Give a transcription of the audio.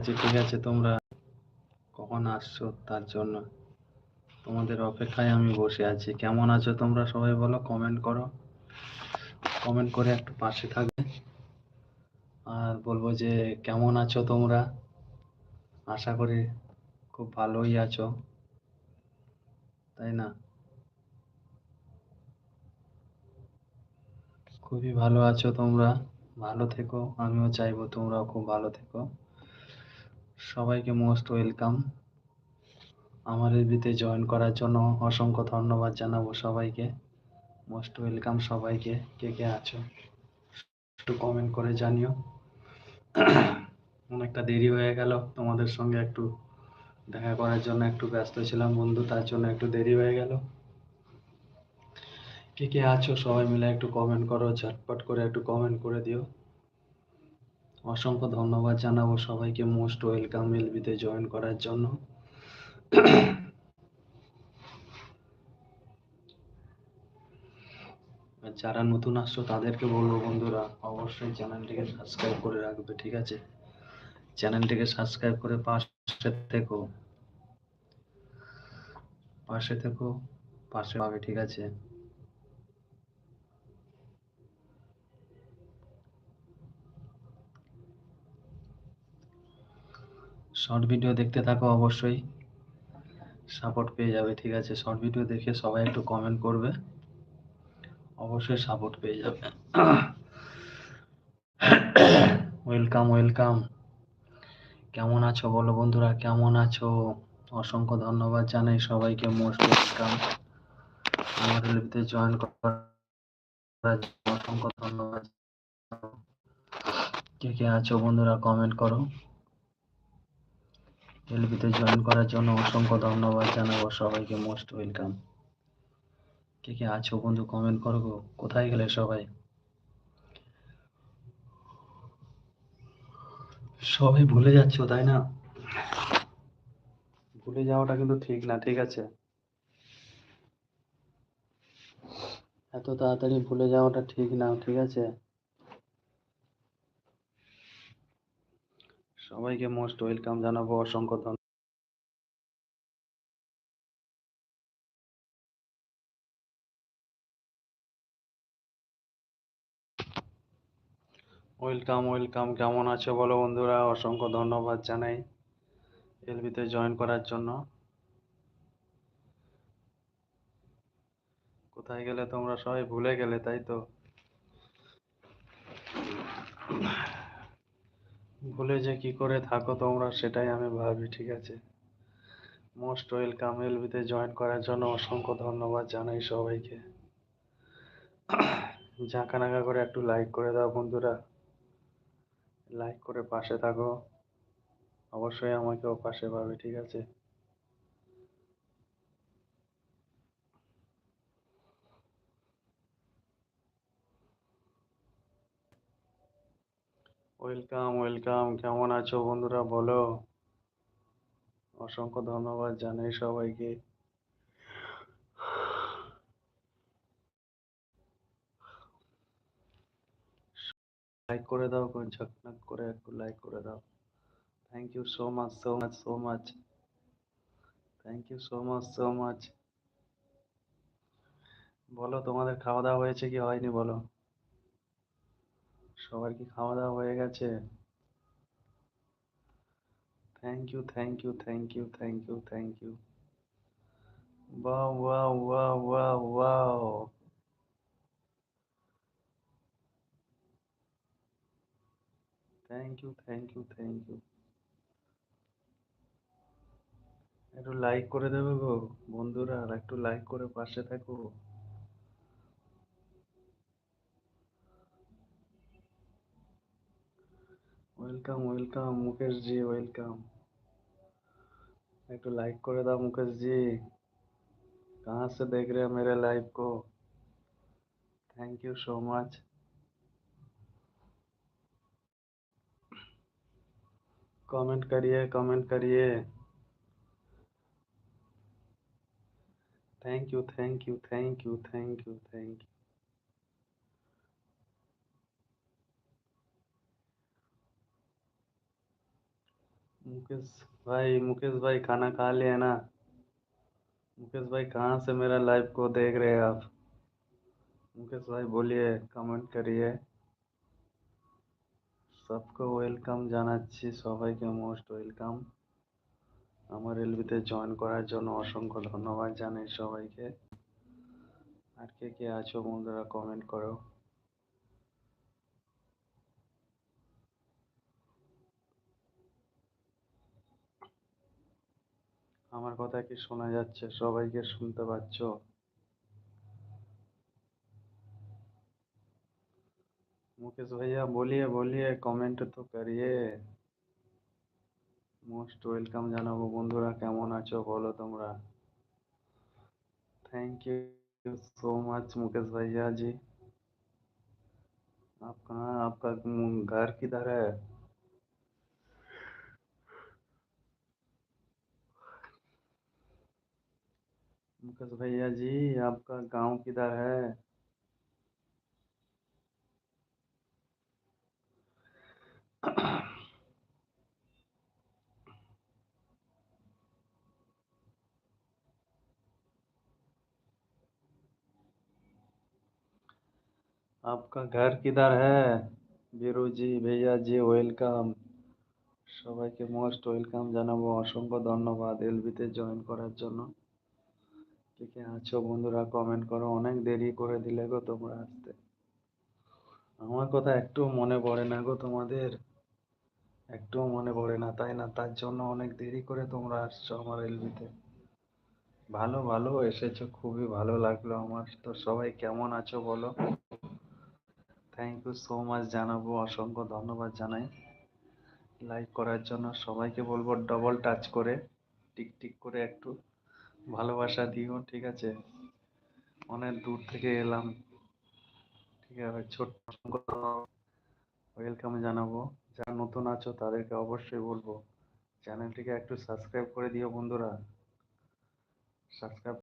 আছে ঠিক আছে তোমরা কখন আসছো তার জন্য। তোমাদের অপেক্ষায় আমি বসে আছি। কেমন আছো তোমরা সবাই বলো কমেন্ট করো। কমেন্ট করে একটু পাশে থাকবে। আর বলব যে কেমন আছো তোমরা? আশা করি খুব ভালোই আছো। তাই না? খুবই ভালো আছো তোমরা। ভালো থেকো, আমিও চাইব তোমরাও খুব ভালো থেকো। সবাইকে মোস্ট ওয়েলকাম। আমার এবিতে জয়েন করার জন্য অসংখ্য ধন্যবাদ জানাব সবাইকে। মোস্ট ওয়েলকাম সবাইকে। কে কে আছো? একটু কমেন্ট করে জানিও। অনেকটা দেরি হয়ে গেল। তোমাদের সঙ্গে একটু দেখা করার জন্য একটু ব্যস্ত ছিলাম বন্ধু, তার জন্য একটু দেরি হয়ে গেল। কে কে আছো সবাই মিলে একটু কমেন্ট করো, ঝটপট করে একটু কমেন্ট করে দিও। অসংখ্য ধন্যবাদ জানাব সবাইকে। মোস্ট ওয়েলকাম এলবিতে জয়েন করার জন্য। যারা নতুন আসছো, তাদেরকে বলব বন্ধুরা, অবশ্যই চ্যানেলটিকে সাবস্ক্রাইব করে রাখবে, ঠিক আছে? চ্যানেলটিকে সাবস্ক্রাইব করে পাশে থেকো। পাশে থেকো, পাশে পাবে, ঠিক আছে? শর্ট ভিডিও দেখতে থাকো অবশ্যই। সাপোর্ট পেয়ে যাবে, ঠিক আছে? শর্ট ভিডিও দেখে সবাই একটু কমেন্ট করবে। অবশ্যই সাপোর্ট পেয়ে যাবে। ওয়েলকাম ওয়েলকাম কেমন আছো বলো বন্ধুরা, কেমন আছো? অসংখ্য ধন্যবাদ জানাই সবাইকে মোস্ট ওয়েলকাম আমার লিপিতে জয়েন করার অসংখ্য ধন্যবাদ। কে কে আছো বন্ধুরা কমেন্ট করো। এলবিতে জয়েন করার জন্য অসংখ্য ধন্যবাদ জানাব। সবাইকে মোস্ট ওয়েলকাম। কে কে আছো বন্ধু কমেন্ট করো। কোথায় গেলে সবাই? সবাই ভুলে যাচ্ছ, তাই না? ভুলে যাওয়াটা কিন্তু ঠিক না, ঠিক আছে? এত তাড়াতাড়ি ভুলে যাওয়াটা ঠিক না, ঠিক আছে? সবাইকে মোস্ট ওয়েলকাম জানাব, অসংখ্য ধন্যবাদ ওয়েলকাম ওয়েলকাম, কেমন আছো বলো বন্ধুরা? অসংখ্য ধন্যবাদ জানাই এলবিতে জয়েন করার জন্য। কোথায় গেলে তোমরা সবাই ভুলে গেলে, তাই তো? ভুলে যে কি করে থাকো তোমরা, সেটাই আমি ভাবি, ঠিক আছে? মোস্ট ওয়েলকাম এলবিতে জয়েন করার জন্য অসংখ্য ধন্যবাদ জানাই সবাইকে। নাকা করে একটু লাইক করে দাও বন্ধুরা। লাইক করে পাশে থাকো। অবশ্যই আমাকেও পাশে পাবে, ঠিক আছে? ওয়েলকাম ওয়েলকাম কেমন আছো বন্ধুরা? বলো। অসংখ্য ধন্যবাদ জানাই সবাইকে। লাইক করে দাও ঝকনাক করে, একটু লাইক করে দাও। Thank you so much so much so much thank you so much so much বলো, তোমাদের খাওয়া দাওয়া হয়েছে কি হয়নি? বলো। সবার কি খাওয়া দাওয়া হয়ে গেছে? Thank you thank you thank you thank you thank you wow wow wow wow wow thank you thank you thank you একটু লাইক করে দেবে গো, বন্ধুরা একটু লাইক করে পাশে থাকো। welcome welcome Mukesh ji welcome একটু लाइक করে দাও मुकेश जी कहाँ से देख रहे हो मेरे लाइव को thank you so much comment करिए कमेंट करिए thank you thank you thank you thank you thank you Mukesh भाई मुकेश भाई खाना खा लिए ना मुकेश भाई कहाँ से मेरा लाइव को देख रहे हैं आप मुकेश भाई बोलिए কমেন্ট করিয়ে সবকে ওয়েলকাম জানাচ্ছি সবাইকে মোস্ট ওয়েলকাম আমার এলবিতে জয়েন করার জন্য অসংখ্য ধন্যবাদ জানাই সবাইকে আর কে কে আছো বন্ধুরা কমেন্ট করো আমার কথা কি শোনা যাচ্ছে সবাইকে শুনতে পাচ্ছ मुकेश भैया बोलिए बोलिए কমেন্ট তো করিয়ে মোস্ট ওয়েলকাম জানাবো বন্ধুরা কেমন আছো বলো তোমরা thank you so much Mukesh भैया जी आप कहाँ आपका घर किधर है मुकेश भैया जी आपका गांव किधर है आपका घर किधर है বীরু জি ভাইয়া জি ওয়েলকাম সবাইকে মোস্ট ওয়েলকাম জানাবো অসংখ্য ধন্যবাদ এলবিতে জয়েন করার জন্য কে আছো বন্ধুরা? কমেন্ট করো। অনেক দেরি করে দিলে গো তোমরা আসতে। আমার কথা একটু মনে পড়ে না গো তোমাদের? একটুও মনে পড়ে না, তাই না? তার জন্য অনেক দেরি করে তোমরা আসছো আমার এলবিতে ভালো ভালো এসেছ, খুবই ভালো লাগল আমার। তো সবাই কেমন আছো বলো? থ্যাংক ইউ সো মাচ জানাব, অসংখ্য ধন্যবাদ জানাই। লাইক করার জন্য সবাইকে বলব ডবল টাচ করে, টিক টিক করে একটু। ভালোবাসা দিও, ঠিক আছে? অনেক দূর থেকে এলাম। ঠিক আছে, ছোট্ট ওয়েলকাম জানাব। যারা নতুন আছো, তাদেরকে অবশ্যই বলব, চ্যানেলটিকে একটু সাবস্ক্রাইব করে দিও বন্ধুরা। সাবস্ক্রাইব